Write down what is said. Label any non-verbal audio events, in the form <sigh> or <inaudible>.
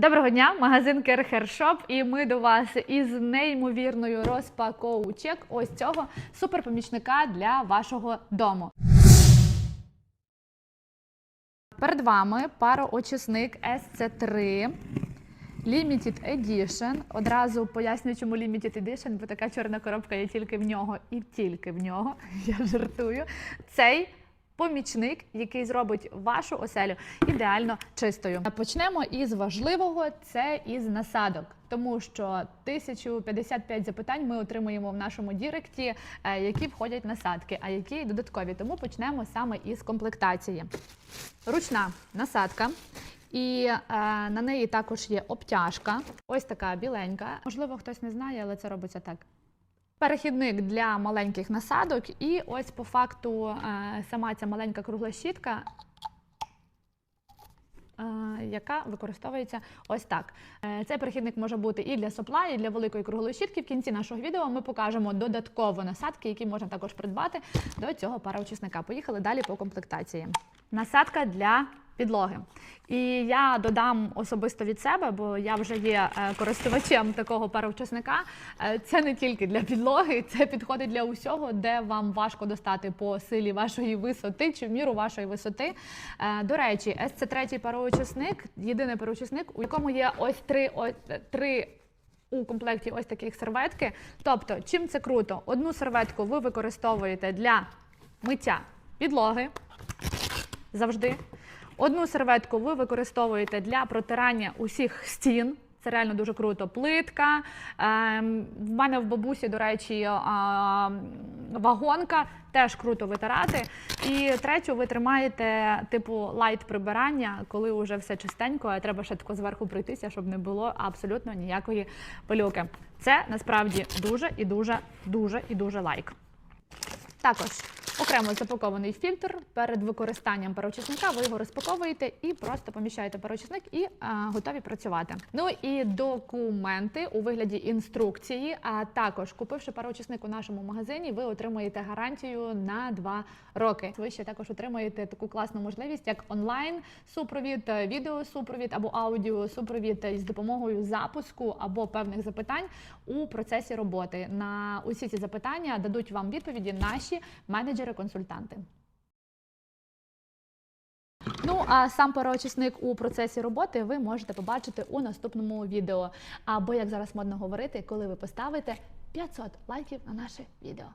Доброго дня, магазин Керхершоп, і ми до вас із неймовірною розпаковочок ось цього суперпомічника для вашого дому. Перед вами пароочисник SC3 Limited Edition. Одразу поясню, чому Limited Edition, бо така чорна коробка є тільки в нього і тільки в нього. <laughs> Я жартую. Цей помічник, який зробить вашу оселю ідеально чистою. Почнемо із важливого це із насадок. Тому що 1055 запитань ми отримуємо в нашому Діректі, е, які входять насадки, а які додаткові. Тому почнемо саме із комплектації. Ручна насадка. І е, на неї також є обтяжка. Ось така біленька. Можливо, хтось не знає, але це робиться так. Перехідник для маленьких насадок, і ось по факту е, сама ця маленька кругла щітка. е, Яка використовується ось так. Е, Цей перехідник може бути і для сопла, і для великої круглої щітки. В кінці нашого відео ми покажемо додатково насадки, які можна також придбати до цього пароочисника. Поїхали далі по комплектації. Насадка для підлоги. І я додам особисто від себе, бо я вже є е, користувачем такого паровчасника. Е, Це не тільки для підлоги, <laughs> це підходить для усього, де вам важко достати по силі вашої висоти чи міру вашої висоти. Е, До речі, SC3 пароочисник, єдиний пароочисник, у якому є ось три, ось, три у комплекті ось таких серветки. Тобто, чим це круто? Одну серветку ви використовуєте для миття підлоги завжди. Одну серветку ви використовуєте для протирання усіх стін. Це реально дуже круто. Плитка. Ем, в мене в бабусі, до речі, вагонка теж круто витирати. І третю ви тримаєте типу лайт прибирання, коли вже все чистенько, а треба ще тако зверху пройтися, щоб не було абсолютно ніякої пилюки. Це насправді дуже і дуже, дуже і дуже лайк. Також окремо запакований фільтр. Перед використанням пароочисника ви його розпаковуєте і просто поміщаєте пароочисник і а, готові працювати. Ну і документи у вигляді інструкції. А також, купивши пароочисник у нашому магазині, ви отримуєте гарантію на 2 роки. Ви ще також отримаєте таку класну можливість, як онлайн супровід, е, відеосупровід або аудіосупровід із допомогою запуску або певних запитань у процесі роботи. На усі ці запитання дадуть вам відповіді наші менеджери-консультанти. Ну, а сам переочисник у процесі роботи ви можете побачити у наступному відео. Або, як зараз модно говорити, коли ви поставите 500 лайків на наше відео.